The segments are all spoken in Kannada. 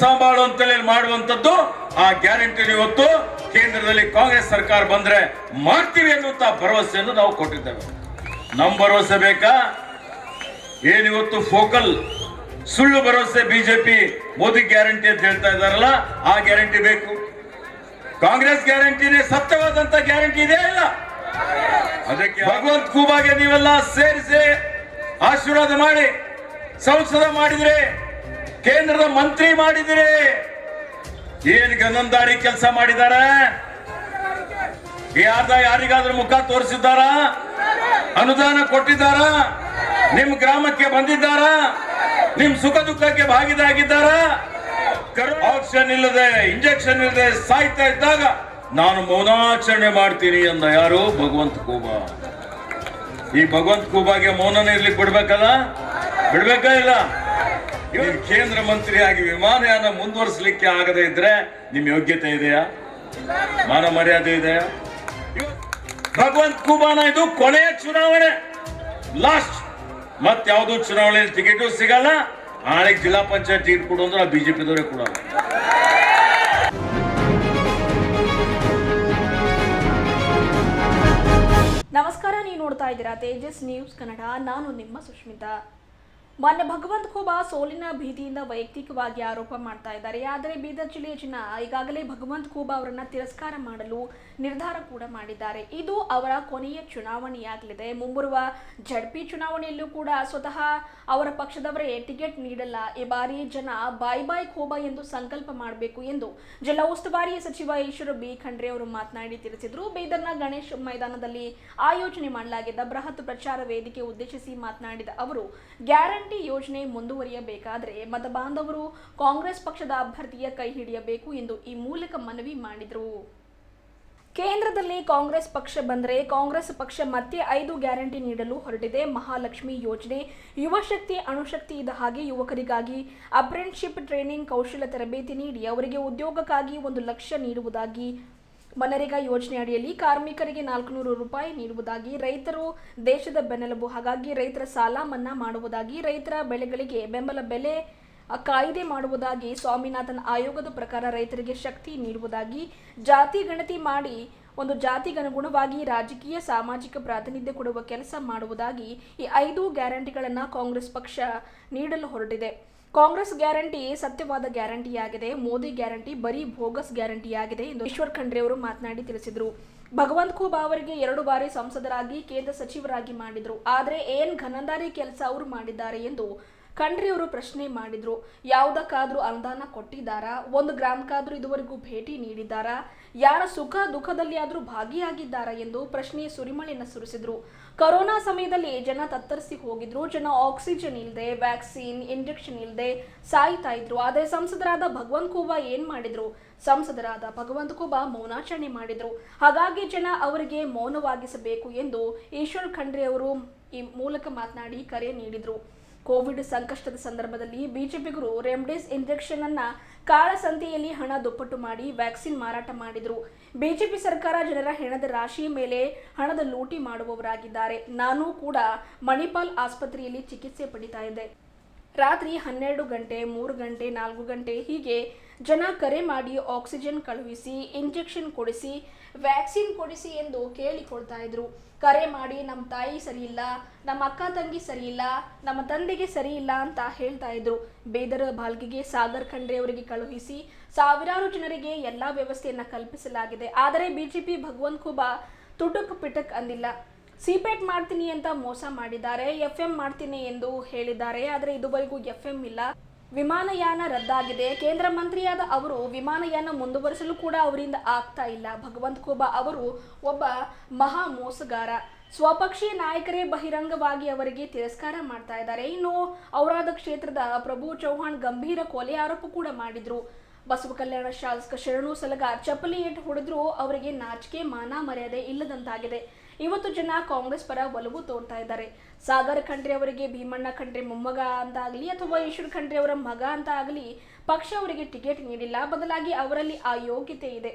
ಸಾಂಬಾಳು ಅಂತೇಳಿ ಮಾಡುವಂತದ್ದು ಆ ಗ್ಯಾರಂಟಿ ಇವತ್ತು ಕೇಂದ್ರದಲ್ಲಿ ಕಾಂಗ್ರೆಸ್ ಸರ್ಕಾರ ಬಂದ್ರೆ ಮಾಡ್ತೀವಿ ಅನ್ನುವಂತ ಭರವಸೆಯನ್ನು ನಾವು ಕೊಟ್ಟಿದ್ದೇವೆ. ನಮ್ಮ ಭರವಸೆ ಬೇಕಾ? ಏನಿವತ್ತು ಫೋಕಲ್? ಸುಳ್ಳು ಭರವಸೆ ಬಿಜೆಪಿ ಮೋದಿ ಗ್ಯಾರಂಟಿ ಅಂತ ಹೇಳ್ತಾ ಇದಾರಲ್ಲ ಆ ಗ್ಯಾರಂಟಿ ಬೇಕು. ಕಾಂಗ್ರೆಸ್ ಗ್ಯಾರಂಟಿನೇ ಸತ್ಯವಾದಂತ ಗ್ಯಾರಂಟಿ ಇದೆಯಾ ಇಲ್ಲ? ಅದಕ್ಕೆ ಭಗವಂತ ಖೂಬಾಗೆ ನೀವೆಲ್ಲ ಸೇರಿಸಿ ಆಶೀರ್ವಾದ ಮಾಡಿ, ಸಂಸದ ಮಾಡಿದ್ರೆ ಕೇಂದ್ರದ ಮಂತ್ರಿ ಮಾಡಿದಿರಿ. ಏನ್ ಗಂಧಂದಾರಿ ಕೆಲಸ ಮಾಡಿದಾರ? ಯಾರ್ದ ಯಾರಿಗಾದ್ರೂ ಮುಖ ತೋರಿಸಿದ್ದಾರ? ಅನುದಾನ ಕೊಟ್ಟಿದ್ದಾರ? ನಿಮ್ ಗ್ರಾಮಕ್ಕೆ ಬಂದಿದ್ದಾರ? ನಿಮ್ ಸುಖ ದುಃಖಕ್ಕೆ ಭಾಗಿದಾಗಿದ್ದಾರ ಆಕ್ಷನ್ ಇಲ್ಲದೆ, ಇಂಜೆಕ್ಷನ್ ಇಲ್ಲದೆ ಸಾಯ್ತಾ ಇದ್ದಾಗ ನಾನು ಮೌನಾಚರಣೆ ಮಾಡ್ತೀನಿ ಅಂದ ಯಾರು? ಭಗವಂತ ಕೂಬಾ. ಈ ಭಗವಂತ ಕೂಬಾಗೆ ಮೌನನೇ ಇರ್ಲಿಕ್ಕೆ ಬಿಡ್ಬೇಕಲ್ಲ? ಬಿಡ್ಬೇಕಾ ಇಲ್ಲ? ಇವ್ರು ಕೇಂದ್ರ ಮಂತ್ರಿಯಾಗಿ ವಿಮಾನಯಾನ ಮುಂದುವರಿಸಲಿಕ್ಕೆ ಆಗದೆ ಇದ್ರೆ ನಿಮ್ ಯೋಗ್ಯತೆ ಇದೆಯಾ? ಮಾನ ಮರ್ಯಾದೆ ಇದೆಯಾ? ಭಗವಂತ್ ಭಗವಂತ ಕುಮಾನ ಇದು ಕೊನೆಯ ಚುನಾವಣೆ. ಲಾಸ್ಟ್ ಮತ್ ಯಾವ್ದು ಚುನಾವಣೆ ಟಿಕೆಟು ಸಿಗಲ್ಲ. ನಾಳೆ ಜಿಲ್ಲಾ ಪಂಚಾಯತ್ ಟಿಕೆಟ್ ಕೊಡು ಅಂದ್ರೆ ಬಿಜೆಪಿದವರೇ ಕೊಡಲ್ಲ. ನಮಸ್ಕಾರ, ನೀವು ನೋಡ್ತಾ ಇದ್ದೀರಾ ತೇಜಸ್ ನ್ಯೂಸ್ ಕನ್ನಡ. ನಾನು ನಿಮ್ಮ ಸುಷ್ಮಿತಾ ಮೊನ್ನೆ ಭಗವಂತ ಖೋಬಾ ಸೋಲಿನ ಭೀತಿಯಿಂದ ವೈಯಕ್ತಿಕವಾಗಿ ಆರೋಪ ಮಾಡ್ತಾ ಇದ್ದಾರೆ. ಆದರೆ ಬೀದರ್ ಜಿಲ್ಲೆಯ ಜನ ಈಗಾಗಲೇ ಭಗವಂತ ಖೋಬಾ ಅವರನ್ನ ತಿರಸ್ಕಾರ ಮಾಡಲು ನಿರ್ಧಾರ ಕೂಡ ಮಾಡಿದ್ದಾರೆ. ಇದು ಅವರ ಕೊನೆಯ ಚುನಾವಣೆಯಾಗಲಿದೆ. ಮುಂಬರುವ ಜಡ್ಪಿ ಚುನಾವಣೆಯಲ್ಲೂ ಕೂಡ ಸ್ವತಃ ಅವರ ಪಕ್ಷದವರೇ ಟಿಕೆಟ್ ನೀಡಲ್ಲ. ಈ ಬಾರಿ ಜನ ಬಾಯ್ ಬಾಯ್ ಖೋಬಾ ಎಂದು ಸಂಕಲ್ಪ ಮಾಡಬೇಕು ಎಂದು ಜಿಲ್ಲಾ ಉಸ್ತುವಾರಿ ಸಚಿವ ಈಶ್ವರ ಬಿ. ಖಂಡ್ರೆ ಅವರು ಮಾತನಾಡಿ ತಿಳಿಸಿದರು. ಬೀದರ್ನ ಗಣೇಶ್ ಮೈದಾನದಲ್ಲಿ ಆಯೋಜನೆ ಮಾಡಲಾಗಿದ್ದ ಬೃಹತ್ ಪ್ರಚಾರ ವೇದಿಕೆ ಉದ್ದೇಶಿಸಿ ಮಾತನಾಡಿದ ಅವರು, ಗ್ಯಾರಂಟಿ ಯೋಜನೆ ಮುಂದುವರಿಯಬೇಕಾದರೆ ಮತಬಾಂಧವರು ಕಾಂಗ್ರೆಸ್ ಪಕ್ಷದ ಅಭ್ಯರ್ಥಿಯ ಕೈ ಹಿಡಿಯಬೇಕು ಎಂದು ಈ ಮೂಲಕ ಮನವಿ ಮಾಡಿದರು. ಕೇಂದ್ರದಲ್ಲಿ ಕಾಂಗ್ರೆಸ್ ಪಕ್ಷ ಬಂದರೆ ಕಾಂಗ್ರೆಸ್ ಪಕ್ಷ ಮತ್ತೆ ಐದು ಗ್ಯಾರಂಟಿ ನೀಡಲು ಹೊರಟಿದೆ. ಮಹಾಲಕ್ಷ್ಮಿ ಯೋಜನೆ ಯುವಶಕ್ತಿ ಅಣುಶಕ್ತಿ ಇದ್ದ ಹಾಗೆ ಯುವಕರಿಗಾಗಿ ಅಪ್ರೆಂಟ್ಶಿಪ್ ಟ್ರೈನಿಂಗ್ ಕೌಶಲ್ಯ ತರಬೇತಿ ನೀಡಿ ಅವರಿಗೆ ಉದ್ಯೋಗಕ್ಕಾಗಿ ಒಂದು ಲಕ್ಷ ನೀಡುವುದಾಗಿ ಮನರೇಗಾ ಯೋಜನೆ ಅಡಿಯಲ್ಲಿ ಕಾರ್ಮಿಕರಿಗೆ ನಾಲ್ಕುನೂರು ರೂಪಾಯಿ ನೀಡುವುದಾಗಿ, ರೈತರು ದೇಶದ ಬೆನ್ನೆಲುಬು, ಹಾಗಾಗಿ ರೈತರ ಸಾಲ ಮನ್ನಾ ಮಾಡುವುದಾಗಿ ರೈತರ ಬೆಳೆಗಳಿಗೆ ಬೆಂಬಲ ಬೆಲೆ ಕಾಯ್ದೆ ಮಾಡುವುದಾಗಿ ಸ್ವಾಮಿನಾಥನ್ ಆಯೋಗದ ಪ್ರಕಾರ ರೈತರಿಗೆ ಶಕ್ತಿ ನೀಡುವುದಾಗಿ ಜಾತಿ ಗಣತಿ ಮಾಡಿ ಒಂದು ಜಾತಿಗನುಗುಣವಾಗಿ ರಾಜಕೀಯ ಸಾಮಾಜಿಕ ಪ್ರಾತಿನಿಧ್ಯ ಕೊಡುವ ಕೆಲಸ ಮಾಡುವುದಾಗಿ ಈ ಐದು ಗ್ಯಾರಂಟಿಗಳನ್ನು ಕಾಂಗ್ರೆಸ್ ಪಕ್ಷ ನೀಡಲು ಹೊರಟಿದೆ. ಕಾಂಗ್ರೆಸ್ ಗ್ಯಾರಂಟಿ ಸತ್ಯವಾದ ಗ್ಯಾರಂಟಿಯಾಗಿದೆ. ಮೋದಿ ಗ್ಯಾರಂಟಿ ಬರೀ ಬೋಗಸ್ ಗ್ಯಾರಂಟಿಯಾಗಿದೆ ಎಂದು ಈಶ್ವರ್ ಖಂಡ್ರೆ ಅವರು ಮಾತನಾಡಿ ತಿಳಿಸಿದರು. ಭಗವಂತ ಖೂಬಾ ಅವರಿಗೆ ಎರಡು ಬಾರಿ ಸಂಸದರಾಗಿ, ಕೇಂದ್ರ ಸಚಿವರಾಗಿ ಮಾಡಿದರು. ಆದರೆ ಏನ್ ಘನಂದಾರಿ ಕೆಲಸ ಅವರು ಮಾಡಿದ್ದಾರೆ ಎಂದು ಖಂಡ್ರೆ ಅವರು ಪ್ರಶ್ನೆ ಮಾಡಿದ್ರು, ಯಾವುದಕ್ಕಾದರೂ ಅನುದಾನ ಕೊಟ್ಟಿದ್ದಾರಾ? ಒಂದು ಗ್ರಾಮಕ್ಕಾದ್ರೂ ಇದುವರೆಗೂ ಭೇಟಿ ನೀಡಿದ್ದಾರಾ? ಯಾರ ಸುಖ ದುಃಖದಲ್ಲಿ ಆದ್ರೂ ಭಾಗಿಯಾಗಿದ್ದಾರಾ? ಎಂದು ಪ್ರಶ್ನೆಯ ಸುರಿಮಳೆಯನ್ನು ಸುರಿಸಿದ್ರು. ಕೊರೋನಾ ಸಮಯದಲ್ಲಿ ಜನ ತತ್ತರಿಸಿ ಹೋಗಿದ್ರು. ಜನ ಆಕ್ಸಿಜನ್ ಇಲ್ಲದೆ ವ್ಯಾಕ್ಸಿನ್, ಇಂಜೆಕ್ಷನ್ ಇಲ್ಲದೆ ಸಾಯ್ತಾ ಇದ್ರು. ಆದರೆ ಸಂಸದರಾದ ಭಗವಂತ ಖೂಬಾ ಏನು ಮಾಡಿದ್ರು? ಸಂಸದರಾದ ಭಗವಂತ ಖೂಬಾ ಮೌನಾಚರಣೆ ಮಾಡಿದ್ರು. ಹಾಗಾಗಿ ಜನ ಅವರಿಗೆ ಮೌನವಾಗಿಸಬೇಕು ಎಂದು ಈಶ್ವರ್ ಖಂಡ್ರೆ ಅವರು ಈ ಮೂಲಕ ಮಾತನಾಡಿ ಕರೆ ನೀಡಿದ್ರು. ಕೋವಿಡ್ ಸಂಕಷ್ಟದ ಸಂದರ್ಭದಲ್ಲಿ ಬಿಜೆಪಿಗರು ರೆಮ್ಡಿಸ್ ಇಂಜೆಕ್ಷನ್ ಅನ್ನ ಕಾಳಸಂತೆಯಲ್ಲಿ ಹಣ ದುಪ್ಪಟ್ಟು ಮಾಡಿ ವ್ಯಾಕ್ಸಿನ್ ಮಾರಾಟ ಮಾಡಿದ್ರು. ಬಿಜೆಪಿ ಸರ್ಕಾರ ಜನರ ಹೆಣದ ರಾಶಿಯ ಮೇಲೆ ಹಣದ ಲೂಟಿ ಮಾಡುವವರಾಗಿದ್ದಾರೆ. ನಾನು ಕೂಡ ಮಣಿಪಾಲ್ ಆಸ್ಪತ್ರೆಯಲ್ಲಿ ಚಿಕಿತ್ಸೆ ಪಡಿತಾ ಇದ್ದೆ. ರಾತ್ರಿ ಹನ್ನೆರಡು ಗಂಟೆ, ಮೂರು ಗಂಟೆ, ನಾಲ್ಕು ಗಂಟೆ ಹೀಗೆ ಜನ ಕರೆ ಮಾಡಿ ಆಕ್ಸಿಜನ್ ಕಳುಹಿಸಿ, ಇಂಜೆಕ್ಷನ್ ಕೊಡಿಸಿ, ವ್ಯಾಕ್ಸಿನ್ ಕೊಡಿಸಿ ಎಂದು ಕೇಳಿಕೊಳ್ತಾ ಇದ್ರು. ಕರೆ ಮಾಡಿ ನಮ್ಮ ತಾಯಿ ಸರಿ ಇಲ್ಲ ನಮ್ಮ ಅಕ್ಕ ತಂಗಿ ಸರಿ ಇಲ್ಲ ನಮ್ಮ ತಂದೆಗೆ ಸರಿ ಇಲ್ಲ ಅಂತ ಹೇಳ್ತಾ ಇದ್ರು. ಬೇದರ ಬಾಲ್ಗಿಗೆ ಸಾಗರ್ ಖಂಡ್ರೆ ಅವರಿಗೆ ಕಳುಹಿಸಿ, ಸಾವಿರಾರು ಜನರಿಗೆ ಎಲ್ಲ ವ್ಯವಸ್ಥೆಯನ್ನ ಕಲ್ಪಿಸಲಾಗಿದೆ. ಆದರೆ ಬಿಜೆಪಿ ಭಗವಂತ್ ಖೂಬಾ ತುಟುಕ್ ಪಿಟಕ್ ಅಂದಿಲ್ಲ. ಸಿಪೇಟ್ ಮಾಡ್ತೀನಿ ಅಂತ ಮೋಸ ಮಾಡಿದ್ದಾರೆ ಎಫ್ ಎಂ ಮಾಡ್ತೀನಿ ಎಂದು ಹೇಳಿದ್ದಾರೆ. ಆದರೆ ಇದುವರೆಗೂ ಎಫ್ ಎಂ ಇಲ್ಲ. ವಿಮಾನಯಾನ ರದ್ದಾಗಿದೆ. ಕೇಂದ್ರ ಮಂತ್ರಿಯಾದ ಅವರು ವಿಮಾನಯಾನ ಮುಂದುವರಿಸಲು ಕೂಡ ಅವರಿಂದ ಆಗ್ತಾ ಇಲ್ಲ. ಭಗವಂತ ಖೂಬಾ ಅವರು ಒಬ್ಬ ಮಹಾ ಮೋಸಗಾರ. ಸ್ವಪಕ್ಷೀಯ ನಾಯಕರೇ ಬಹಿರಂಗವಾಗಿ ಅವರಿಗೆ ತಿರಸ್ಕಾರ ಮಾಡ್ತಾ ಇದ್ದಾರೆ. ಇನ್ನು ಔರಾದ ಕ್ಷೇತ್ರದ ಪ್ರಭು ಚೌಹಾಣ್ ಗಂಭೀರ ಕೊಲೆ ಆರೋಪ ಕೂಡ ಮಾಡಿದ್ರು. ಬಸವ ಕಲ್ಯಾಣ ಶಾಸಕ ಶರಣು ಸಲಗ ಚಪ್ಪಲಿ ಏಟು ಹೊಡೆದ್ರು. ಅವರಿಗೆ ನಾಚಿಕೆ, ಮಾನ ಮರ್ಯಾದೆ ಇಲ್ಲದಂತಾಗಿದೆ. ಇವತ್ತು ಜನ ಕಾಂಗ್ರೆಸ್ ಪರ ಒಲವು ತೋರ್ತಾ ಇದ್ದಾರೆ. ಸಾಗರ್ ಖಂಡ್ರೆ ಅವರಿಗೆ, ಭೀಮಣ್ಣ ಖಂಡ್ರೆ ಮೊಮ್ಮಗ ಅಂತ ಆಗಲಿ ಅಥವಾ ಈಶ್ವರ್ ಖಂಡ್ರಿ ಅವರ ಮಗ ಅಂತ ಆಗಲಿ, ಪಕ್ಷ ಅವರಿಗೆ ಟಿಕೆಟ್ ನೀಡಿಲ್ಲ. ಬದಲಾಗಿ ಅವರಲ್ಲಿ ಆ ಯೋಗ್ಯತೆ ಇದೆ.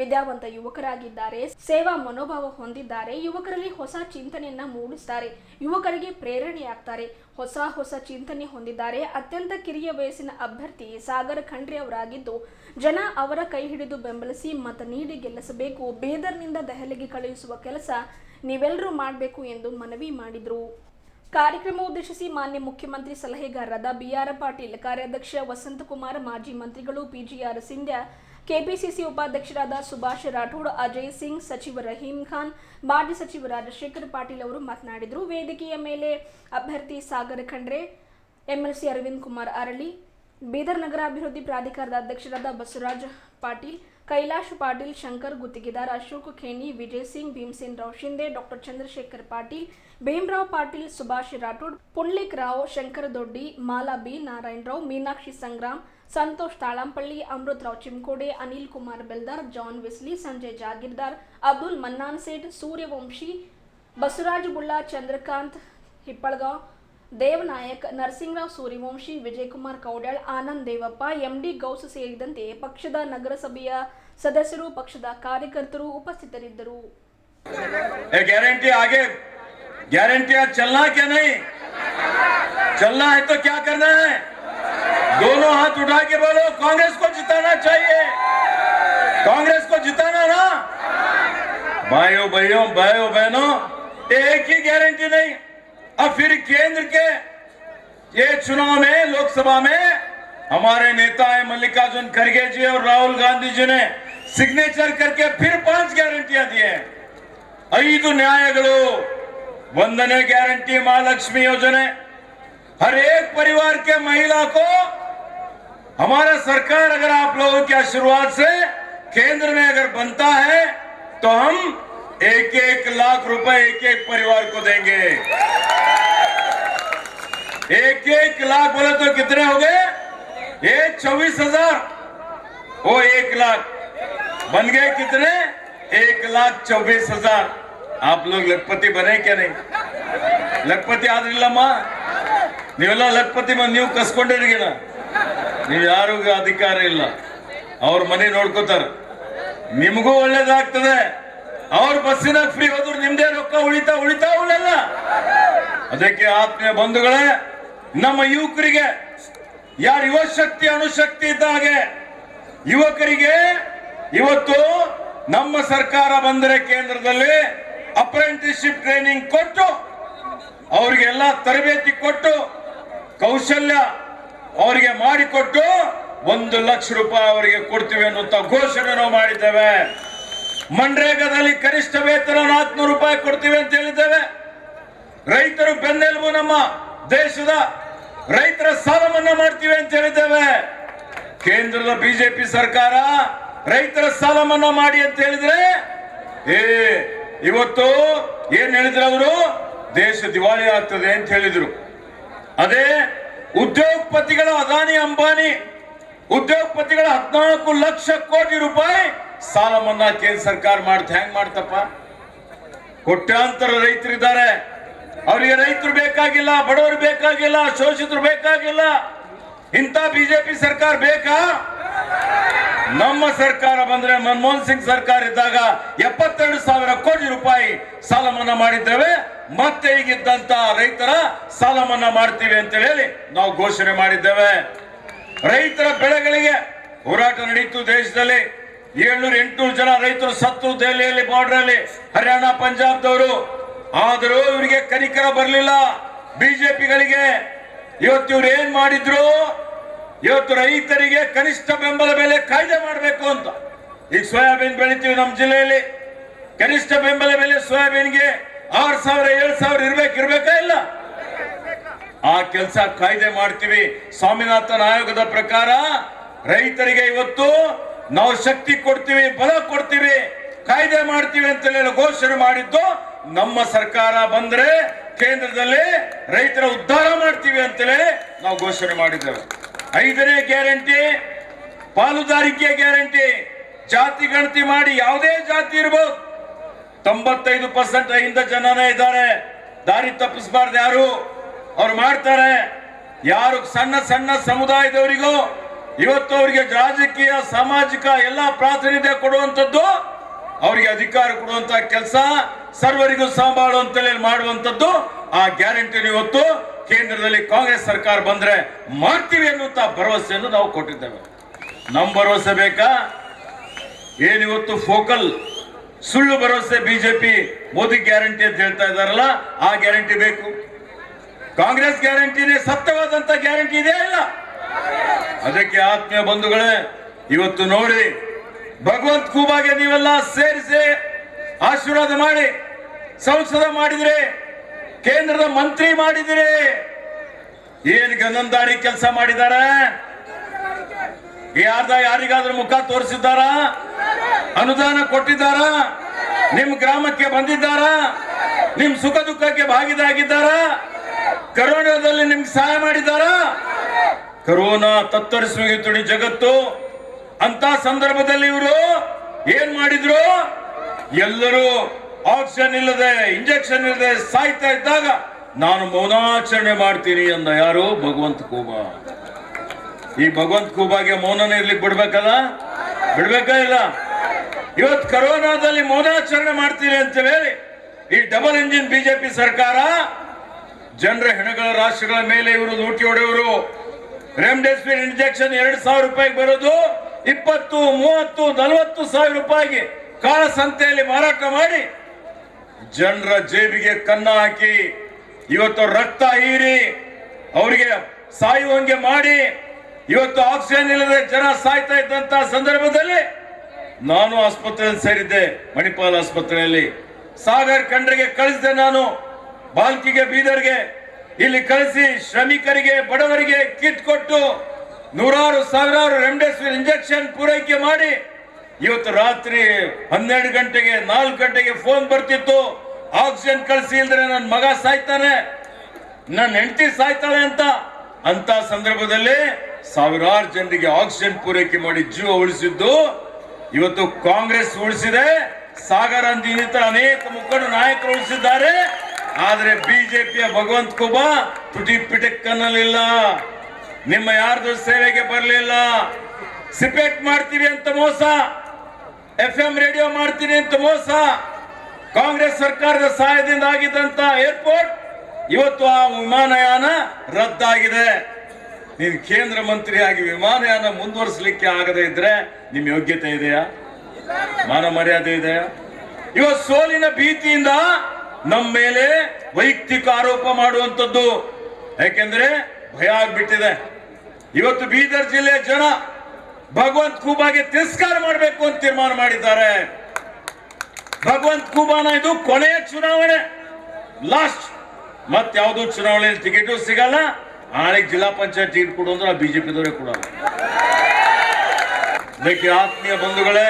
ವಿದ್ಯಾವಂತ ಯುವಕರಾಗಿದ್ದಾರೆ. ಸೇವಾ ಮನೋಭಾವ ಹೊಂದಿದ್ದಾರೆ. ಯುವಕರಲ್ಲಿ ಹೊಸ ಚಿಂತನೆಯನ್ನ ಮೂಡಿಸ್ತಾರೆ. ಯುವಕರಿಗೆ ಪ್ರೇರಣೆಯಾಗ್ತಾರೆ. ಹೊಸ ಹೊಸ ಚಿಂತನೆ ಹೊಂದಿದ್ದಾರೆ. ಅತ್ಯಂತ ಕಿರಿಯ ವಯಸ್ಸಿನ ಅಭ್ಯರ್ಥಿ ಸಾಗರ ಖಂಡ್ರಿ ಅವರಾಗಿದ್ದು, ಜನ ಅವರ ಕೈ ಹಿಡಿದು ಬೆಂಬಲಿಸಿ ಮತ ನೀಡಿ ಗೆಲ್ಲಿಸಬೇಕು. ಬೀದರ್ನಿಂದ ದೆಹಲಿಗೆ ಕಳುಹಿಸುವ ಕೆಲಸ ನೀವೆಲ್ಲರೂ ಮಾಡಬೇಕು ಎಂದು ಮನವಿ ಮಾಡಿದರು. ಕಾರ್ಯಕ್ರಮ ಉದ್ದೇಶಿಸಿ ಮಾನ್ಯ ಮುಖ್ಯಮಂತ್ರಿ ಸಲಹೆಗಾರರಾದ ಬಿಆರ್ ಪಾಟೀಲ್, ಕಾರ್ಯಾಧ್ಯಕ್ಷ ವಸಂತಕುಮಾರ್, ಮಾಜಿ ಮಂತ್ರಿಗಳು ಪಿಜಿಆರ್ ಸಿಂಧ್ಯಾ ಕೆಪಿಸಿಸಿ ಉಪಾಧ್ಯಕ್ಷರಾದ ಸುಭಾಷ್ ರಾಠೋಡ್, ಅಜಯ್ ಸಿಂಗ್, ಸಚಿವ ರಹೀಂ ಖಾನ್, ಮಾಜಿ ಸಚಿವ ರಾಜಶೇಖರ್ ಪಾಟೀಲ್ ಅವರು ಮಾತನಾಡಿದರು. ವೇದಿಕೆಯ ಮೇಲೆ ಅಭ್ಯರ್ಥಿ ಸಾಗರ್ ಖಂಡ್ರೆ, ಎಂಎಲ್ಸಿ ಅರವಿಂದ್ ಕುಮಾರ್ ಅರಳಿ, ಬೀದರ್ ನಗರಾಭಿವೃದ್ಧಿ ಪ್ರಾಧಿಕಾರದ ಅಧ್ಯಕ್ಷರಾದ Basavaraj Patil, Kailash Patil, Shankar Guttedar Ashok Kheni, Vijay Singh, Bhimsen Rao Shinde doctor Chandrashekhar Patil, Bhimrao Patil, Subhash Rathod, Pundlik Rao, Shankar Doddi Mala B Narayanrao Meenakshi Sangram Santosh Talampalli Amrit Rao Chimkode Anil Kumar Beldar John Wesley Sanjay Jagirdar Abdul Mannan Seth Suryavanshi Basavaraj Bulla Chandrakant Hippalgaon Devanayak Narasingrao Suryavanshi Vijaykumar Kaudyal Anand Devappa MD Ghouse ಸೇರಿದಂತೆ ಪಕ್ಷದ ನಗರಸಭೆಯ ಸದಸ್ಯರು ಪಕ್ಷದ ಕಾರ್ಯಕರ್ತರು ಉಪಸ್ಥಿತರಿದ್ದರು ये गारंटी आगे गारंटी आज चलना क्या नहीं चलना है तो क्या करना है दोनों हाथ उठा के बोलो कांग्रेस को जिताना चाहिए कांग्रेस को जिताना ना भाइयों भाइयों भाइयों बहनों एक ही गारंटी नहीं अब फिर केंद्र के ये चुनाव में लोकसभा में हमारे नेता है मल्लिकार्जुन खड़गे जी और राहुल गांधी जी ने सिग्नेचर करके फिर पांच गारंटियां दी हैं ಐದು ನ್ಯಾಯಗಳು ಒಂದನೇ ಗ್ಯಾರಂಟಿ महालक्ष्मी योजना हर एक परिवार के महिला को हमारा सरकार अगर आप लोगों के आशीर्वाद से केंद्र में अगर बनता है तो हम एक एक लाख रुपए एक एक परिवार को देंगे एक एक लाख बोले तो कितने हो गए ये चौबीस हजार वो एक लाख बन गए कितने एक लाख चौबीस हजार आप लोग लखपति बने क्या नहीं ಲಖಪತಿ ಆದ್ರಿಲ್ಲಮ್ಮ ನೀವೆಲ್ಲ ಲಖಪತಿ ಬಂದು ನೀವು ಕಸ್ಕೊಂಡಿರಿಗಿನ ನೀವು ಯಾರಿಗೂ ಅಧಿಕಾರ ಇಲ್ಲ. ಅವ್ರ ಮನೆ ನೋಡ್ಕೋತಾರ. ನಿಮಗೂ ಒಳ್ಳೇದಾಗ್ತದೆ. ಅವ್ರ ಬಸ್ಸಿನ ಫ್ರೀ ಹೋದ್ರು ನಿಮ್ದೇ ರೊಕ್ಕ ಉಳಿತಾ ಉಳಿತಾ ಉಳಿಯಲ್ಲ. ಅದಕ್ಕೆ ಆತ್ಮೀಯ ಬಂಧುಗಳೇ, ನಮ್ಮ ಯುವಕರಿಗೆ, ಯಾರ ಯುವ ಶಕ್ತಿ ಅಣುಶಕ್ತಿ ಇದ್ದ ಹಾಗೆ, ಯುವಕರಿಗೆ ಇವತ್ತು ನಮ್ಮ ಸರ್ಕಾರ ಬಂದರೆ ಕೇಂದ್ರದಲ್ಲಿ ಅಪ್ರೆಂಟಿಸ್ಶಿಪ್ ಟ್ರೈನಿಂಗ್ ಕೊಟ್ಟು ಅವರಿಗೆಲ್ಲ ತರಬೇತಿ ಕೊಟ್ಟು, ಕೌಶಲ್ಯ ಅವರಿಗೆ ಮಾಡಿಕೊಟ್ಟು ಒಂದು ಲಕ್ಷ ರೂಪಾಯಿ ಅವರಿಗೆ ಕೊಡ್ತೀವಿ ಅನ್ನುವಂತ ಘೋಷಣೆ ನಾವು ಮಾಡಿದ್ದೇವೆ. ಮನ್ರೇಗಾದಲ್ಲಿ ಕನಿಷ್ಠ ವೇತನ ನಾಲ್ಕುನೂರು ರೂಪಾಯಿ ಕೊಡ್ತೀವಿ ಅಂತ ಹೇಳಿದ್ದೇವೆ. ರೈತರು ಬೆನ್ನೆಲುಬು ನಮ್ಮ ದೇಶದ ರೈತರ ಸಾಲ ಮನ್ನಾ ಮಾಡ್ತೀವಿ ಅಂತ ಹೇಳಿದ್ದೇವೆ. ಕೇಂದ್ರದ ಬಿಜೆಪಿ ಸರ್ಕಾರ ರೈತರ ಸಾಲ ಮನ್ನಾ ಮಾಡಿ ಅಂತ ಹೇಳಿದ್ರೆ, ಏ, ಇವತ್ತು ಏನ್ ಹೇಳಿದ್ರು ಅವರು? ದೇಶ ದಿವಾಳಿ ಆಗ್ತದೆ ಅಂತ ಹೇಳಿದ್ರು. ಅದೇ ಉದ್ಯೋಗಪತಿಗಳ ಅದಾನಿ ಅಂಬಾನಿ, ಉದ್ಯೋಗಪತಿಗಳ ಹದಿನಾಲ್ಕು ಲಕ್ಷ ಕೋಟಿ ರೂಪಾಯಿ ಸಾಲ ಮನ್ನಾ ಕೇಂದ್ರ ಸರ್ಕಾರ ಮಾಡ್ತ ಹೆಂಗ್ ಮಾಡ್ತಪ್ಪ? ಕೋಟ್ಯಾಂತರ ರೈತರಿದ್ದಾರೆ. ಅವರಿಗೆ ರೈತರು ಬೇಕಾಗಿಲ್ಲ, ಬಡವರು ಬೇಕಾಗಿಲ್ಲ, ಶೋಷಿತರು ಬೇಕಾಗಿಲ್ಲ. ಇಂಥ ಬಿಜೆಪಿ ಸರ್ಕಾರ ಬೇಕಾ? ನಮ್ಮ ಸರ್ಕಾರ ಬಂದ್ರೆ ಮನಮೋಹನ್ ಸಿಂಗ್ ಸರ್ಕಾರ ಇದ್ದಾಗ ಎಪ್ಪತ್ತೆರಡು ಸಾವಿರ ಕೋಟಿ ರೂಪಾಯಿ ಸಾಲ ಮನ್ನಾ ಮಾಡಿದ್ದೇವೆ. ಮತ್ತೆ ಈಗಿದ್ದಂತ ರೈತರ ಸಾಲ ಮನ್ನಾ ಮಾಡ್ತೀವಿ ಅಂತ ಹೇಳಿ ನಾವು ಘೋಷಣೆ ಮಾಡಿದ್ದೇವೆ. ರೈತರ ಬೆಳೆಗಳಿಗೆ ಹೋರಾಟ ನಡೀತು ದೇಶದಲ್ಲಿ. ಏಳ್ನೂರ ಎಂಟುನೂರು ಜನ ರೈತರು ಸತ್ತು ದೆಹಲಿಯಲ್ಲಿ ಬಾರ್ಡರ್ ಅಲ್ಲಿ ಹರಿಯಾಣ, ಪಂಜಾಬ್ದವರು. ಆದರೂ ಇವರಿಗೆ ಕನಿಕರ ಬರಲಿಲ್ಲ. ಬಿಜೆಪಿಗಳಿಗೆ ಇವತ್ತು ಇವ್ರು ಏನ್ ಮಾಡಿದ್ರು? ಇವತ್ತು ರೈತರಿಗೆ ಕನಿಷ್ಠ ಬೆಂಬಲ ಬೆಲೆ ಕಾಯ್ದೆ ಮಾಡಬೇಕು ಅಂತ. ಈಗ ಸೋಯಾಬೀನ್ ಬೆಳಿತೀವಿ ನಮ್ಮ ಜಿಲ್ಲೆಯಲ್ಲಿ. ಕನಿಷ್ಠ ಬೆಂಬಲ ಬೆಲೆ ಸೋಯಾಬೀನ್ಗೆ ಆರು ಸಾವಿರ, ಏಳು ಸಾವಿರ ಇರ್ಬೇಕು ಇಲ್ಲ? ಆ ಕೆಲಸ ಕಾಯ್ದೆ ಮಾಡ್ತೀವಿ. ಸ್ವಾಮಿನಾಥನ್ ಆಯೋಗದ ಪ್ರಕಾರ ರೈತರಿಗೆ ಇವತ್ತು ನಾವು ಶಕ್ತಿ ಕೊಡ್ತೀವಿ, ಬಲ ಕೊಡ್ತೀವಿ. ಕಾಯ್ದೆ ಮಾಡ್ತೀವಿ ಅಂತೇಳಿ ಘೋಷಣೆ ಮಾಡಿದ್ದು ನಮ್ಮ ಸರ್ಕಾರ ಬಂದ್ರೆ ಕೇಂದ್ರದಲ್ಲಿ ರೈತರ ಉದ್ಧಾರ ಮಾಡ್ತೀವಿ ಅಂತೇಳಿ ನಾವು ಘೋಷಣೆ ಮಾಡಿದ್ದೇವೆ. ಐದನೇ ಗ್ಯಾರಂಟಿ, ಪಾಲುದಾರಿಕೆ ಗ್ಯಾರಂಟಿ. ಜಾತಿ ಗಣತಿ ಮಾಡಿ ಯಾವುದೇ ಜಾತಿ ಇರ್ಬೋದು. ತೊಂಬತ್ತೈದು ಪರ್ಸೆಂಟ್ ಅಹಿಂದ ಜನನೇ ಇದ್ದಾರೆ. ದಾರಿ ತಪ್ಪಿಸಬಾರ್ದು ಯಾರು? ಅವ್ರು ಮಾಡ್ತಾರೆ. ಯಾರು ಸಣ್ಣ ಸಣ್ಣ ಸಮುದಾಯದವರಿಗೂ, ಇವತ್ತು ಅವರಿಗೆ ರಾಜಕೀಯ, ಸಾಮಾಜಿಕ ಎಲ್ಲ ಪ್ರಾತಿನಿಧ್ಯ ಕೊಡುವಂಥದ್ದು, ಅವರಿಗೆ ಅಧಿಕಾರ ಕೊಡುವಂತ ಕೆಲಸ ಸರ್ವರಿಗೂ ಸಂಭಾಳುವಂತಲೇ ಮಾಡುವಂಥದ್ದು. ಆ ಗ್ಯಾರಂಟಿ ಇವತ್ತು ಕೇಂದ್ರದಲ್ಲಿ ಕಾಂಗ್ರೆಸ್ ಸರ್ಕಾರ ಬಂದ್ರೆ ಮಾಡ್ತೀವಿ ಅನ್ನುವಂತ ಭರವಸೆಯನ್ನು ನಾವು ಕೊಟ್ಟಿದ್ದೇವೆ. ನಮ್ಮ ಭರವಸೆ ಬೇಕಾ? ಏನಿವತ್ತು ಫೋಕಲ್? ಸುಳ್ಳು ಭರವಸೆ ಬಿಜೆಪಿ ಮೋದಿ ಗ್ಯಾರಂಟಿ ಅಂತ ಹೇಳ್ತಾ ಇದಾರಲ್ಲ ಆ ಗ್ಯಾರಂಟಿ ಬೇಕು. ಕಾಂಗ್ರೆಸ್ ಗ್ಯಾರಂಟಿನೇ ಸತ್ಯವಾದಂತ ಗ್ಯಾರಂಟಿ ಇದೆಯಾ ಇಲ್ಲ? ಅದಕ್ಕೆ ಆತ್ಮೀಯ ಬಂಧುಗಳೇ, ಇವತ್ತು ನೋಡಿ, ಭಗವಂತ ಖೂಬಾಗೆ ನೀವೆಲ್ಲ ಸೇರಿಸಿ ಆಶೀರ್ವಾದ ಮಾಡಿ, ಸಂಸದ ಮಾಡಿದ್ರಿ ಕೇಂದ್ರದ ಮಂತ್ರಿ ಮಾಡಿದಿರಿ. ಏನ್ ಗಂಧಂದಾರಿ ಕೆಲಸ ಮಾಡಿದ್ದಾರೆ ಯಾರ್ದ ಯಾರಿಗಾದ್ರೂ ಮುಖ ತೋರಿಸಿದ್ದಾರ? ಅನುದಾನ ಕೊಟ್ಟಿದ್ದಾರ? ನಿಮ್ ಗ್ರಾಮಕ್ಕೆ ಬಂದಿದ್ದಾರ? ನಿಮ್ ಸುಖ ದುಃಖಕ್ಕೆ ಭಾಗಿದಾಗಿದ್ದಾರ ಕರೋನಾದಲ್ಲಿ ನಿಮ್ಗೆ ಸಹಾಯ ಮಾಡಿದ್ದಾರ? ಕರೋನಾ ತತ್ತರಿಸಿ ತುಡಿ ಜಗತ್ತು. ಅಂತ ಸಂದರ್ಭದಲ್ಲಿ ಇವರು ಏನ್ ಮಾಡಿದ್ರು? ಎಲ್ಲರೂ ಆಕ್ಸಿಜನ್ ಇಲ್ಲದೆ ಇಂಜೆಕ್ಷನ್ ಇಲ್ಲದೆ ಸಾಯ್ತಾ ಇದ್ದಾಗ ನಾನು ಮೌನಾಚರಣೆ ಮಾಡ್ತೀನಿ ಅಂದ ಯಾರು? ಭಗವಂತ ಕೂಬಾ. ಈ ಭಗವಂತ ಕೂಬಾಗೆ ಮೌನನ ಇರ್ಲಿಕ್ಕೆ ಬಿಡ್ಬೇಕಲ್ಲ? ಬಿಡ್ಬೇಕಾ ಇಲ್ಲ? ಇವತ್ತು ಕರೋನಾದಲ್ಲಿ ಮೌನಾಚರಣೆ ಮಾಡ್ತೀನಿ ಅಂತ ಹೇಳಿ ಈ ಡಬಲ್ ಇಂಜಿನ್ ಬಿಜೆಪಿ ಸರ್ಕಾರ ಜನರ ಹೆಣಗಳ ರಾಷ್ಟ್ರಗಳ ಮೇಲೆ ಇವರು ಲೂಟಿ ಹೊಡೆಯವರು ರೆಮ್ಡೆಸಿವಿರ್ ಇಂಜೆಕ್ಷನ್ ಎರಡು ಸಾವಿರ ರೂಪಾಯಿಗೆ ಬರೋದು, ಇಪ್ಪತ್ತು, ಮೂವತ್ತು, ನಲವತ್ತು ಸಾವಿರ ರೂಪಾಯಿಗೆ ಕಾಳಸಂತೆಯಲ್ಲಿ ಮಾರಾಟ ಮಾಡಿ ಜನರ ಜೇಬಿಗೆ ಕನ್ನ ಹಾಕಿ ಇವತ್ತು ರಕ್ತ ಹೀರಿ ಅವರಿಗೆ ಸಾಯುವಂಗೆ ಮಾಡಿ ಇವತ್ತು ಆಕ್ಸಿಜನ್ ಇಲ್ಲದೆ ಜನ ಸಾಯ್ತಾ ಇದ್ದಂತ ಸಂದರ್ಭದಲ್ಲಿ ನಾನು ಆಸ್ಪತ್ರೆಯಲ್ಲಿ ಸೇರಿದ್ದೆ, ಮಣಿಪಾಲ್ ಆಸ್ಪತ್ರೆಯಲ್ಲಿ. ಸಾಗರ್ ಖಂಡ್ರಿಗೆ ಕಳಿಸಿದೆ ನಾನು. ಬಾಲ್ಕಿಗೆ, ಬೀದರ್ಗೆ. ಇಲ್ಲಿ ಕಳಿಸಿ ಶ್ರಮಿಕರಿಗೆ, ಬಡವರಿಗೆ ಕಿಟ್ ಕೊಟ್ಟು ನೂರಾರು, ಸಾವಿರಾರು ರೆಮ್ಡೆಸಿವಿರ್ ಇಂಜೆಕ್ಷನ್ ಪೂರೈಕೆ ಮಾಡಿ ಇವತ್ತು ರಾತ್ರಿ ಹನ್ನೆರಡು ಗಂಟೆಗೆ, ನಾಲ್ಕು ಗಂಟೆಗೆ ಫೋನ್ ಬರ್ತಿತ್ತು. ಆಕ್ಸಿಜನ್ ಕಳಿಸಿ ಇಲ್ದ್ರೆ ನನ್ನ ಮಗ ಸಾಯ್ತಾನೆ. ನನ್ನ ಹೆಂಡತಿ ಸಾಯ್ತಾಳೆ ಅಂತ. ಅಂತ ಸಂದರ್ಭದಲ್ಲಿ ಸಾವಿರಾರು ಜನರಿಗೆ ಆಕ್ಸಿಜನ್ ಪೂರೈಕೆ ಮಾಡಿ ಜೀವ ಉಳಿಸಿದ್ದು ಇವತ್ತು ಕಾಂಗ್ರೆಸ್ ಉಳಿಸಿದೆ. ಸಾಗರ ಇನ್ನಿತರ ಅನೇಕ ಮುಖಂಡ ನಾಯಕರು ಉಳಿಸಿದ್ದಾರೆ. ಆದ್ರೆ ಬಿಜೆಪಿಯ ಭಗವಂತ ಕುಬಾ ತುಟಿ ಪಿಟಕ್ಕನ್ನಲಿಲ್ಲ ನಿಮ್ಮ ಯಾರ್ದು ಸೇವೆಗೆ ಬರಲಿಲ್ಲ? ಸಿಪೇಟ್ ಮಾಡ್ತೀವಿ ಅಂತ ಮೋಸ. ಎಫ್ ಎಂ ರೇಡಿಯೋ ಮಾಡ್ತೀನಿ ಅಂತ ಮೋಸ. ಕಾಂಗ್ರೆಸ್ ಸರ್ಕಾರದ ಸಹಾಯದಿಂದ ಆಗಿದ್ದಂತ ಏರ್ಪೋರ್ಟ್ ಇವತ್ತು ಆ ವಿಮಾನಯಾನ ರದ್ದಾಗಿದೆ. ನೀನು ಕೇಂದ್ರ ಮಂತ್ರಿಯಾಗಿ ವಿಮಾನಯಾನ ಮುಂದುವರಿಸಲಿಕ್ಕೆ ಆಗದೇ ಇದ್ರೆ ನಿಮ್ ಯೋಗ್ಯತೆ ಇದೆಯಾ? ಮಾನ ಮರ್ಯಾದೆ ಇದೆಯಾ? ಇವತ್ತು ಸೋಲಿನ ಭೀತಿಯಿಂದ ನಮ್ಮ ಮೇಲೆ ವೈಯಕ್ತಿಕ ಆರೋಪ ಮಾಡುವಂತದ್ದು ಯಾಕೆಂದ್ರೆ ಭಯ ಆಗ್ಬಿಟ್ಟಿದೆ. ಇವತ್ತು ಬೀದರ್ ಜಿಲ್ಲೆಯ ಜನ ಭಗವಂತ ಕುಬಾಗೆ ತಿರಸ್ಕಾರ ಮಾಡಬೇಕು ಅಂತ ತೀರ್ಮಾನ ಮಾಡಿದ್ದಾರೆ. ಭಗವಂತ ಕುಬಾನ ಇದು ಕೊನೆಯ ಚುನಾವಣೆ. ಲಾಸ್ಟ್ ಮತ್ ಯಾವ್ದು ಚುನಾವಣೆ ಟಿಕೆಟ್ ಸಿಗಲ್ಲ. ನಾಳೆ ಜಿಲ್ಲಾ ಪಂಚಾಯತ್ ಟಿಕೆಟ್ ಕೊಡು ಅಂದ್ರೆ ಬಿಜೆಪಿದವರೇ ಕೊಡಲ್ಲ. ಅದಕ್ಕೆ ಆತ್ಮೀಯ ಬಂಧುಗಳೇ,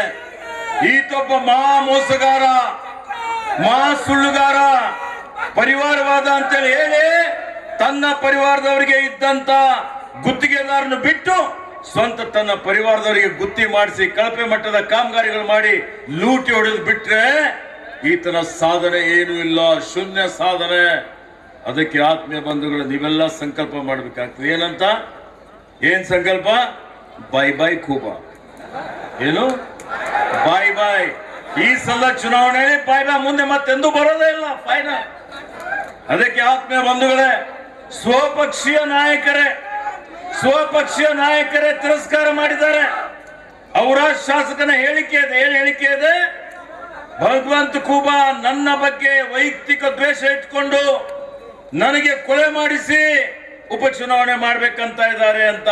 ಈತೊಬ್ಬ ಮಹಾ ಮೋಸಗಾರ ಮಹಾ ಸುಳ್ಳುಗಾರ, ಪರಿವಾರವಾದ ಅಂತೇಳಿ ಹೇಳಿ, ತನ್ನ ಪರಿವಾರದವರಿಗೆ ಇದ್ದಂತ ಗುತ್ತಿಗೆದಾರನ್ನು ಬಿಟ್ಟು ಸ್ವಂತ ತನ್ನ ಪರಿವಾರದವರಿಗೆ ಗುತ್ತಿ ಮಾಡಿಸಿ ಕಳಪೆ ಮಟ್ಟದ ಕಾಮಗಾರಿಗಳು ಮಾಡಿ ಲೂಟಿ ಹೊಡೆದು ಬಿಟ್ರೆ ಈತನ ಸಾಧನೆ ಏನು ಇಲ್ಲ, ಶೂನ್ಯ ಸಾಧನೆ. ಅದಕ್ಕೆ ಆತ್ಮೀಯ ಬಂಧುಗಳು, ನೀವೆಲ್ಲ ಸಂಕಲ್ಪ ಮಾಡಬೇಕಾಗ್ತದೆ. ಏನಂತ? ಏನ್ ಸಂಕಲ್ಪ? ಬೈ ಬೈ ಖೂಬ ಏನು? ಬಾಯ್ ಬಾಯ್ ಈ ಸಲ ಚುನಾವಣೆಯಲ್ಲಿ ಬಾಯ್ ಬಾಯ್ ಮುಂದೆ ಮತ್ತೆಂದೂ ಬರೋದೇ ಇಲ್ಲ ಫೈನಲ್ ಅದಕ್ಕೆ ಆತ್ಮೀಯ ಬಂಧುಗಳೇ, ಸ್ವಪಕ್ಷೀಯ ನಾಯಕರೇ ಸ್ವಪಕ್ಷೀಯ ನಾಯಕರೇ ತಿರಸ್ಕಾರ ಮಾಡಿದ್ದಾರೆ. ಅವರ ಶಾಸಕನ ಹೇಳಿಕೆ ಇದೆ, ಏನ್ ಹೇಳಿಕೆ ಇದೆ? ಭಗವಂತ ಖೂಬಾ ನನ್ನ ಬಗ್ಗೆ ವೈಯಕ್ತಿಕ ದ್ವೇಷ ಇಟ್ಕೊಂಡು ನನಗೆ ಕೊಲೆ ಮಾಡಿಸಿ ಉಪಚುನಾವಣೆ ಮಾಡ್ಬೇಕಂತ ಇದ್ದಾರೆ ಅಂತ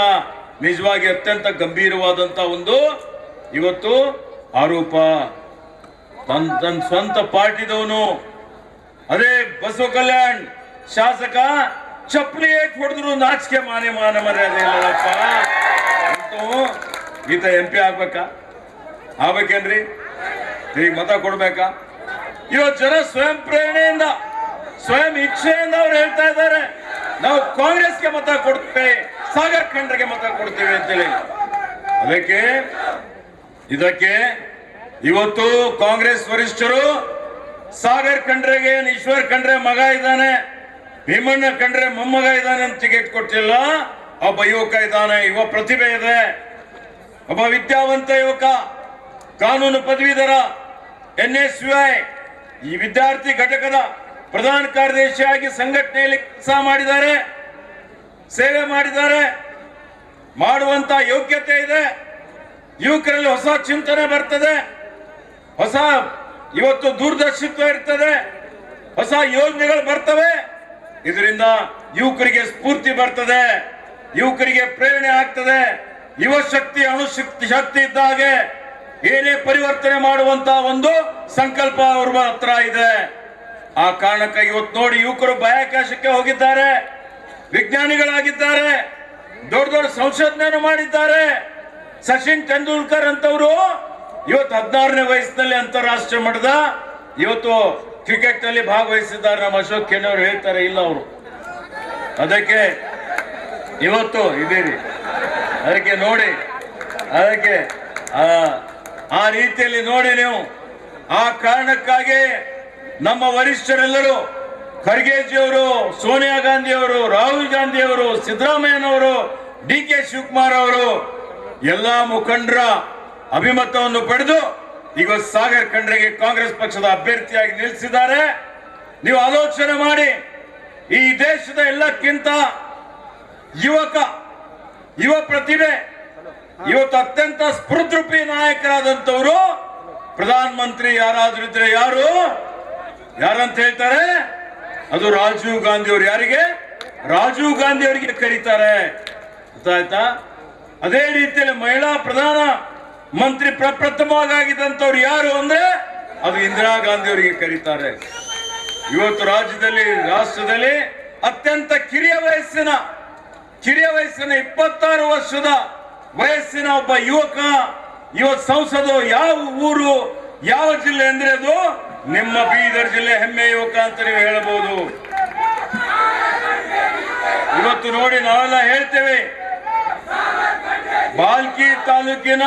ನಿಜವಾಗಿ ಅತ್ಯಂತ ಗಂಭೀರವಾದಂತ ಒಂದು ಇವತ್ತು ಆರೋಪ. ತನ್ನ ತನ್ನ ಸ್ವಂತ ಪಾರ್ಟಿದವನು. ಅದೇ ಬಸವ ಕಲ್ಯಾಣ್ ಶಾಸಕ ಚಪ್ಪಲಿ ಏಟ್ ಹೊಡೆದ್ರು ನಾಚಿಕೆ ಮಾನೆ ಮಾನ ಮರ್ಯಾದೆ ಇಲ್ಲಪ್ಪ ಈತ ಎಂ ಪಿ ಆಗ್ಬೇಕಾ? ಆಗ್ಬೇಕೇನ್ರಿ? ಈಗ ಮತ ಕೊಡ್ಬೇಕಾ? ಇವತ್ತು ಜನ ಸ್ವಯಂ ಪ್ರೇರಣೆಯಿಂದ, ಸ್ವಯಂ ಇಚ್ಛೆಯಿಂದ ಅವ್ರು ಹೇಳ್ತಾ ಇದ್ದಾರೆ. ನಾವು ಕಾಂಗ್ರೆಸ್ಗೆ ಮತ ಕೊಡ್ತೇವೆ, ಸಾಗರ್ ಖಂಡ್ರಿಗೆ ಮತ ಕೊಡ್ತೇವೆ ಅಂತೇಳಿ. ಅದಕ್ಕೆ, ಇದಕ್ಕೆ ಇವತ್ತು ಕಾಂಗ್ರೆಸ್ ವರಿಷ್ಠರು ಸಾಗರ್ ಖಂಡ್ರೆಗೆ, ಈಶ್ವರ್ ಖಂಡ್ರೆ ಮಗ ಇದ್ದಾನೆ. ಭೀಮಣ್ಣ ಕಂಡ್ರೆ ಮೊಮ್ಮಗ ಇದ್ದಾನೆ ಅಂತ ಟಿಕೆಟ್ ಕೊಟ್ಟಿಲ್ಲ. ಒಬ್ಬ ಯುವಕ ಇದ್ದಾನೆ ಯುವ ಪ್ರತಿಭೆ ಇದೆ. ಒಬ್ಬ ವಿದ್ಯಾವಂತ ಯುವಕ, ಕಾನೂನು ಪದವೀಧರ ಎನ್ ಎಸ್ ಈ ವಿದ್ಯಾರ್ಥಿ ಘಟಕದ ಪ್ರಧಾನ ಕಾರ್ಯದರ್ಶಿಯಾಗಿ ಸಂಘಟನೆಯಲ್ಲಿ ಕೆಲಸ ಮಾಡಿದ್ದಾರೆ, ಸೇವೆ ಮಾಡಿದ್ದಾರೆ, ಮಾಡುವಂತ ಯೋಗ್ಯತೆ ಇದೆ. ಯುವಕರಲ್ಲಿ ಹೊಸ ಚಿಂತನೆ ಬರ್ತದೆ, ಹೊಸ ಇವತ್ತು ದೂರದರ್ಶಿತ್ವ ಇರ್ತದೆ, ಹೊಸ ಯೋಜನೆಗಳು ಬರ್ತವೆ. ಇದರಿಂದ ಯುವಕರಿಗೆ ಸ್ಫೂರ್ತಿ ಬರ್ತದೆ, ಯುವಕರಿಗೆ ಪ್ರೇರಣೆ ಆಗ್ತದೆ. ಯುವ ಶಕ್ತಿ ಅಣುಶಕ್ತಿ ಶಕ್ತಿ ಇದ್ದ ಏನೇ ಪರಿವರ್ತನೆ ಮಾಡುವಂತ ಒಂದು ಸಂಕಲ್ಪ ಅವ್ರ ಹತ್ರ ಇದೆ. ಆ ಕಾರಣಕ್ಕಾಗಿ ಇವತ್ತು ನೋಡಿ ಯುವಕರು ಬಾಹ್ಯಾಕಾಶಕ್ಕೆ ಹೋಗಿದ್ದಾರೆ, ವಿಜ್ಞಾನಿಗಳಾಗಿದ್ದಾರೆ, ದೊಡ್ಡ ದೊಡ್ಡ ಸಂಶೋಧನೆಯನ್ನು ಮಾಡಿದ್ದಾರೆ. ಸಚಿನ್ ತೆಂಡೂಲ್ಕರ್ ಅಂತವರು ಇವತ್ತು ಹದಿನಾರನೇ ವಯಸ್ಸಿನಲ್ಲಿ ಅಂತಾರಾಷ್ಟ್ರೀಯ ಮಟ್ಟದ ಇವತ್ತು ಕ್ರಿಕೆಟ್ನಲ್ಲಿ ಭಾಗವಹಿಸಿದ್ದಾರೆ ನಮ್ಮ ಅಶೋಕ್ ಅವರು ಹೇಳ್ತಾರೆ ಇಲ್ಲ ಅವರು. ಅದಕ್ಕೆ ಇವತ್ತು ಇದ್ದೀರಿ. ಅದಕ್ಕೆ ನೋಡಿ, ಅದಕ್ಕೆ, ಆ ಆ ರೀತಿಯಲ್ಲಿ ನೋಡಿ ನೀವು. ಆ ಕಾರಣಕ್ಕಾಗಿ ನಮ್ಮ ವರಿಷ್ಠರೆಲ್ಲರೂ, ಖರ್ಗೆಜಿಯವರು, ಸೋನಿಯಾ ಗಾಂಧಿ ಅವರು ರಾಹುಲ್ ಗಾಂಧಿ ಅವರು ಸಿದ್ದರಾಮಯ್ಯನವರು, ಡಿ ಕೆ ಶಿವಕುಮಾರ್ ಅವರು, ಎಲ್ಲ ಮುಖಂಡರ ಅಭಿಮತವನ್ನು ಪಡೆದು ಈಗ ಸಾಗರ್ ಖಂಡ್ರೆಗೆ ಕಾಂಗ್ರೆಸ್ ಪಕ್ಷದ ಅಭ್ಯರ್ಥಿಯಾಗಿ ನಿಲ್ಲಿಸಿದ್ದಾರೆ. ನೀವು ಆಲೋಚನೆ ಮಾಡಿ. ಈ ದೇಶದ ಎಲ್ಲಕ್ಕಿಂತ ಯುವಕ, ಯುವ ಪ್ರತಿಭೆ, ಇವತ್ತು ಅತ್ಯಂತ ಸ್ಪೃದ್ರೂಪಿ ನಾಯಕರಾದಂತವರು ಪ್ರಧಾನ ಮಂತ್ರಿ ಯಾರಾದ್ರೂ ಇದ್ರೆ ಯಾರು? ಯಾರಂತ ಹೇಳ್ತಾರೆ? ಅದು ರಾಜೀವ್ ಗಾಂಧಿ ಅವರು ಯಾರಿಗೆ? ರಾಜೀವ್ ಗಾಂಧಿ ಅವರಿಗೆ ಕರೀತಾರೆ. ಗೊತ್ತಾಯ್ತಾ? ಅದೇ ರೀತಿಯಲ್ಲಿ ಮಹಿಳಾ ಪ್ರಧಾನ ಮಂತ್ರಿ ಪ್ರಪ್ರಥಮವಾಗಿದ್ದಂಥವ್ರು ಯಾರು ಅಂದ್ರೆ ಅದು ಇಂದಿರಾ ಗಾಂಧಿ ಅವರಿಗೆ ಕರೀತಾರೆ. ಇವತ್ತು ರಾಜ್ಯದಲ್ಲಿ, ರಾಷ್ಟ್ರದಲ್ಲಿ ಅತ್ಯಂತ ಕಿರಿಯ ವಯಸ್ಸಿನ ಕಿರಿಯ ವಯಸ್ಸಿನ ಇಪ್ಪತ್ತಾರು ವರ್ಷದ ವಯಸ್ಸಿನ ಒಬ್ಬ ಯುವಕ, ಇವತ್ತು ಸಂಸದ ಯಾವ ಊರು, ಯಾವ ಜಿಲ್ಲೆ ಅಂದ್ರೆ ಅದು ನಿಮ್ಮ ಬೀದರ್ ಜಿಲ್ಲೆ ಹೆಮ್ಮೆ ಯುವಕ ಅಂತ ನೀವು ಹೇಳಬಹುದು. ಇವತ್ತು ನೋಡಿ ನಾವೆಲ್ಲ ಹೇಳ್ತೇವೆ, ಬಾಲ್ಕಿ ತಾಲೂಕಿನ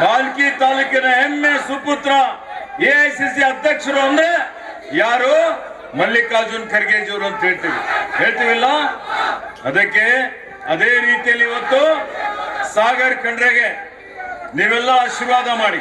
ಬಾಲ್ಕಿ ತಾಲೂಕಿನ ಹೆಮ್ಮೆ ಸುಪುತ್ರ ಎಐಸಿಸಿ ಅಧ್ಯಕ್ಷರು ಅಂದ್ರೆ ಯಾರು? ಮಲ್ಲಿಕಾರ್ಜುನ್ ಖರ್ಗೆಜಿಯವರು ಅಂತ ಹೇಳ್ತೀವಿ. ಹೇಳ್ತೀವಿಲ್ಲ? ಅದಕ್ಕೆ ಅದೇ ರೀತಿಯಲ್ಲಿ ಇವತ್ತು ಸಾಗರ್ ಖಂಡ್ರೆಗೆ ನೀವೆಲ್ಲ ಆಶೀರ್ವಾದ ಮಾಡಿ.